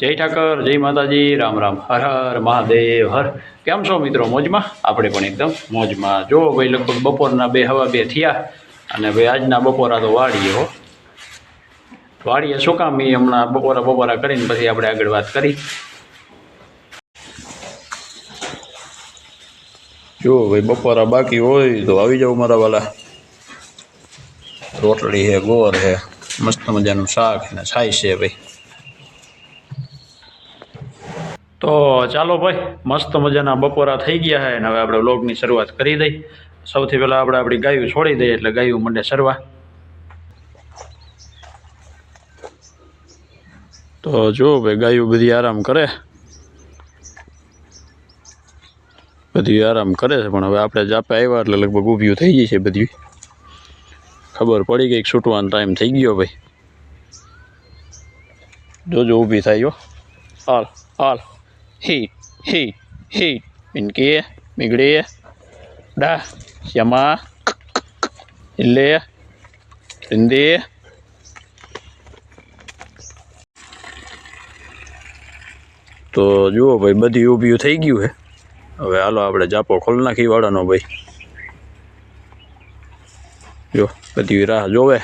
જય ઠાકર, જય માતાજી, રામ રામ, હર હર, મહાદેવ, હર. કેમ છો મિત્રો, મોજમાં? આપણે પણ એકદમ મોજમાં. જો ભાઈ, લગભગ બપોરના બે, હવા બે થયા અને ભાઈ, આજના બપોરા તો વાળીએ હો. વાળીએ શું કામ એ હમણાં બપોરા બપોરા કરીને પછી આપણે આગળ વાત કરી. જો ભાઈ, બપોરા બાકી હોય તો આવી જાવ મારા વાલા. રોટલી છે, ગોળ છે, મસ્ત મજાનું શાક ને છાય છે ભાઈ. તો ચાલો ભાઈ, મસ્ત મજાના બપોરા થઈ ગયા છે અને હવે આપણે વ્લોગની શરૂઆત કરી દઈ. સૌથી પહેલાં આપણે આપણી ગાયું છોડી દઈએ એટલે ગાયું મંડે સરવા. તો જો ભાઈ, ગાયું બધી આરામ કરે. બધી આરામ કરે છે, પણ હવે આપણે જાપે આવ્યા એટલે લગભગ ઊભી થઈ ગઈ છે બધી. ખબર પડી ગઈ છૂટવાનો ટાઈમ થઈ ગયો ભાઈ. જોજો, ઊભી થાય હાલ હાલ. હાલ હી હી હી મિનકી મિગડી ડા શ્યામા ઇલ્લે હિન્દી તો જુઓ ભાઈ બધી ઊભી થઈ ગયું છે હવે હાલો આપણે જાપો ખોલ નાખી વાળાનો ભાઈ જો બધી રાહ જોવે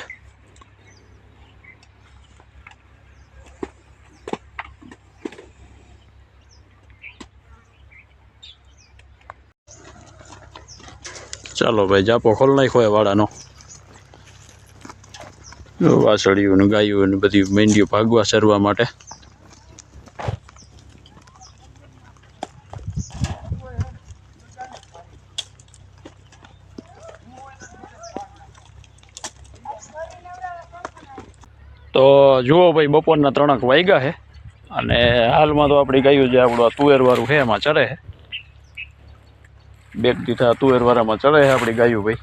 ચાલો ભાઈ, જાપો ખોલ નાખ્યો વાળાનો. વાસળીઓ ને ગાયું ને બધી મેંડીઓ ભાગવા સરવા માટે. તો જુઓ ભાઈ, બપોરના ત્રણક વાગ્યા છે. અને હાલમાં તો આપણી ગાયું જે આપણું તુવેરવાળું છે, એમાં ચરે છે. બેગ દીધા તુવેરવાળામાં ચડે છે આપણી ગાયું ભાઈ.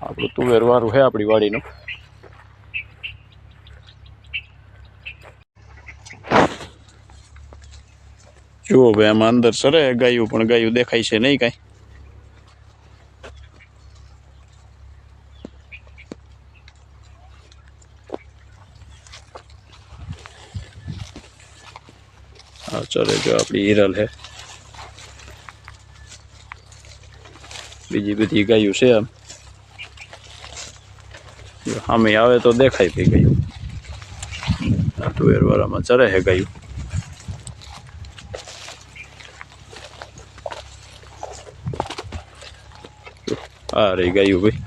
આપણું તુવેરવાળું છે આપણી વાડીનું. જુઓ ભાઈ, આમાં અંદર સરે ગાયું, પણ ગાયું દેખાય છે નહીં કાંઈ. હા ચરે જો આપણી હિરલ છે. બીજી બધી ગાયું છે આમ સામે આવે તો દેખાય થઈ ગયું. તુવેરવાળામાં ચરે હે ગાયું. આ રહી ગાયું ભાઈ.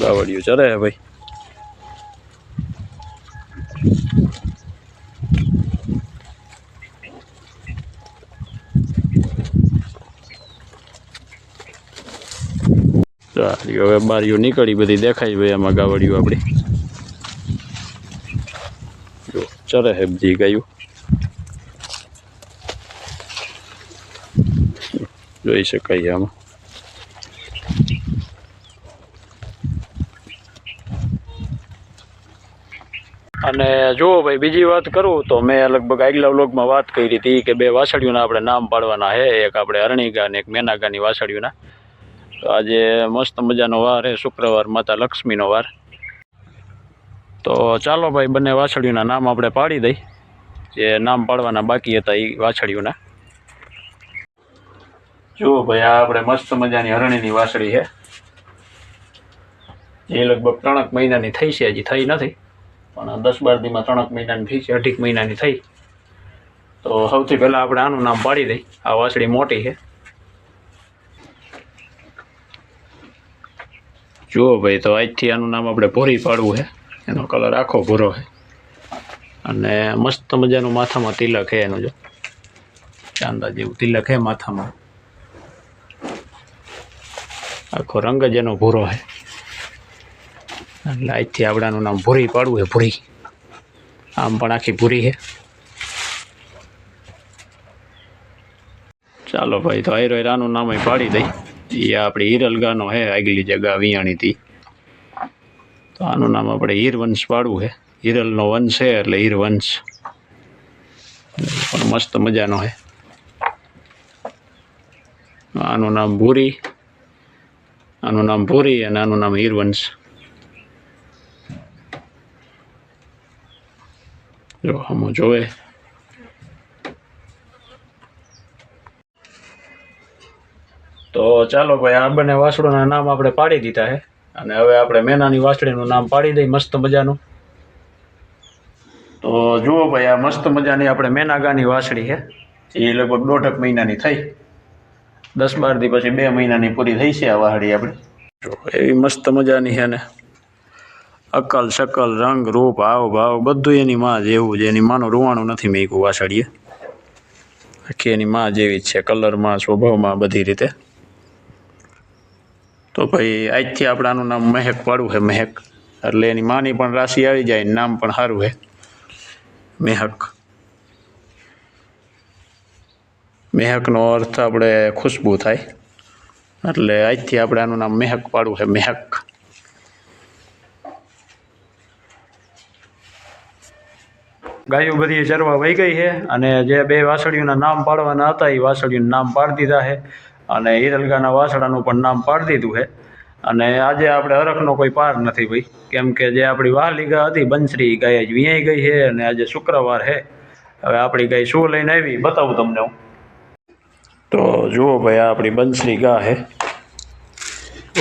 ગાવડિયું ચરે હે ભાઈ. સારી હવે બારીઓ નીકળી, બધી દેખાય ભાઈ એમાં ગાવડિયું આપણી. જો, ચરે હે બધી ગાયું. જોઈ શકાય આમાં. અને જુઓ ભાઈ બીજી વાત કરું તો મેં લગભગ આગલા વ્લોગમાં વાત કરી હતી કે બે વાસળીઓના આપણે નામ પાડવાના હે એક આપણે અરણીગા અને એક મેનાગાની વાસળીઓના તો આજે મસ્ત મજાનો વાર છે, શુક્રવાર, માતા લક્ષ્મીનો વાર. તો ચાલો ભાઈ, બંને વાછળીઓના નામ આપણે પાડી દઈ. જે નામ પાડવાના બાકી હતા એ વાછળીઓના જુઓ ભાઈ, આ આપણે મસ્ત મજાની હરણીની વાછળી છે. એ લગભગ ત્રણક મહિનાની થઈ છે, હજી થઈ નથી. પણ દસ બાર દીમાં ત્રણક મહિનાની થઈ છે, અઢીક મહિનાની થઈ. તો સૌથી પહેલાં આપણે આનું નામ પાડી દઈ. આ વાછળી મોટી છે. જુઓ ભાઈ, તો આજથી આનું નામ આપણે ભોરી પાડવું છે એનો કલર આખો ભૂરો છે અને મસ્ત મજાનું માથામાં તિલક છે એનું જો. ચાંદા જેવું તિલક છે માથામાં. આખો રંગ જ એનો ભૂરો છે એટલે આજથી આપણે આનું નામ ભૂરી પાડવું છે ભૂરી. આમ પણ આખી ભૂરી છે ચાલો ભાઈ, તો આયરો રાનું નામ પાડી દઈ. એ આપણે હિરલ ગાનો છે આગલી જગા વિયાણીથી. તો આનું નામ આપણે હીરવંશ પાડવું છે હિરલનો વંશ છે એટલે હીરવંશ પણ મસ્ત મજાનો છે આનું નામ ભૂરી. આનું નામ ભૂરી અને આનું નામ હીરવંશ જો, આમાં જોવે તો ચાલો ભાઈ, આ બંને વાસળોના નામ આપણે પાડી દીધા છે. અને હવે આપણે મેનાની વાસળીનું નામ પાડી દઈએ, મસ્ત મજાનું. તો જુઓ ભાઈ, આ મસ્ત મજાની આપણે મેનાગાની વાસળી છે. એ લગભગ દોઢક મહિનાની થઈ. દસ બાર દી પછી બે મહિનાની પૂરી થઈ છે આ વાસળી આપણે. જો, એવી મસ્ત મજાની છે ને. અકલ શકલ રંગ, રૂપ, હાવ ભાવ, બધું એની માં જેવું છે. એની માનું રૂવાણું નથી મેકું વાસળીએ આખી એની માં જેવી જ છે. કલરમાં સ્વભાવમાં બધી રીતે. તો ભાઈ, આજથી આપણે આનું નામ મહેક પાડવું છે મહેક. એટલે એની માની પણ રાશિ આવી જાય નામ પણ સારું છે મેહક. મેહકનો અર્થ આપણે ખુશ્બુ થાય. એટલે આજથી આપણે આનું નામ મેહક પાડવું છે મેહક. ગાયો બધી ચરવા વહી ગઈ છે અને જે બે વાસળીઓના નામ પાડવાના હતા, એ વાસળીઓના નામ પાડી દીધા છે અને હિરલગાના વાસડાનું પણ નામ પાડી દીધું છે. અને આજે આપણે હરખનો કોઈ પાર નથી ભાઈ. કેમ કે જે આપણી વાહલી ગા હતી, બંસરી ગાય જ વ્યાય ગઈ છે અને આજે શુક્રવાર છે. હવે આપણી ગાય શું લઈને આવી, બતાવું તમને હું. તો જુઓ ભાઈ, આ આપણી બંસરી ગા છે.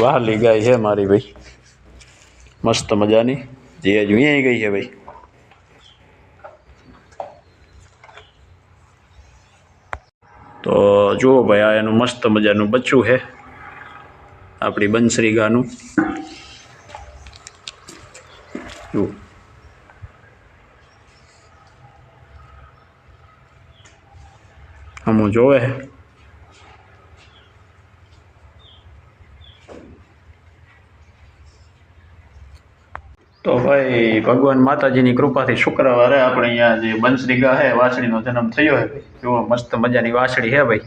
વાહલી ગાય છે મારી ભાઈ. મસ્ત મજાની. જે જ વ્યાય ગઈ છે ભાઈ. તો જુઓ ભાઈ, આ એનું મસ્ત મજાનું બચ્ચું છે. આપણી બંસરી ગાનું જુઓ. હમું જોવે ભાઈ ભગવાન માતાજીની કૃપાથી શુક્રવારે આપણે અહીંયા જે બંસરી ગા હે વાછડીનો જન્મ થયો હે ભાઈ જુઓ મસ્ત મજાની વાછડી હે ભાઈ.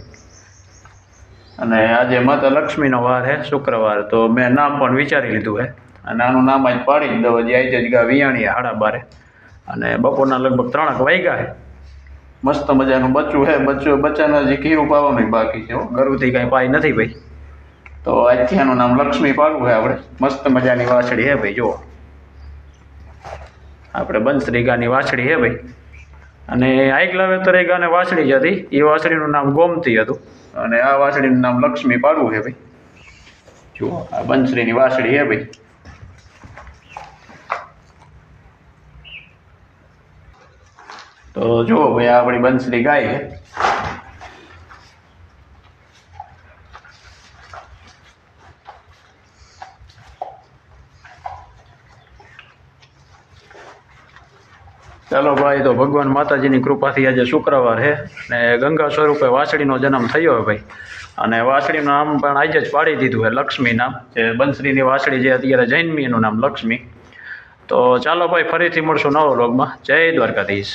અને આજે માતા લક્ષ્મીનો વાર હે શુક્રવાર તો મેં નામ પણ વિચારી લીધું હે. અને આનું નામ આજ પાડી જ દઉં હજી આજ જ ગા વિયાણી હાડા બારે. અને બપોરના લગભગ ત્રણક વાગ્યા હે. મસ્ત મજાનું બચ્ચું હે બચ્ચું બચ્ચાના જે ખીરું પાવાનું બાકી છે ગરુથી કાંઈ પાય નથી ભાઈ. તો આજથી આનું નામ લક્ષ્મી પાડવું છે આપણે. મસ્ત મજાની વાછડી હે ભાઈ જુઓ. આપણે બંસરી ગાની વાછડી હે ભાઈ. અને આઈકલા તો રેગાને વાછડી જ હતી. એ વાછડીનું નામ ગોમતી હતું. અને આ વાછડીનું નામ લક્ષ્મી પાડવું છે ભાઈ. જુઓ, આ બંસરીની વાછડી હે ભાઈ. તો જુઓ ભાઈ આપણી બંસરી ગાય ચાલો ભાઈ, તો ભગવાન માતાજીની કૃપાથી આજે શુક્રવાર છે ને ગંગા સ્વરૂપે વાછડીનો જન્મ થયો હોય ભાઈ. અને વાછડીનું નામ પણ આજે જ પાડી દીધું છે લક્ષ્મી નામ. જે બંસરીની વાછડી જે અત્યારે જૈનમી એનું નામ લક્ષ્મી. તો ચાલો ભાઈ, ફરીથી મળશું નવો લોગમાં જય દ્વારકાધીશ.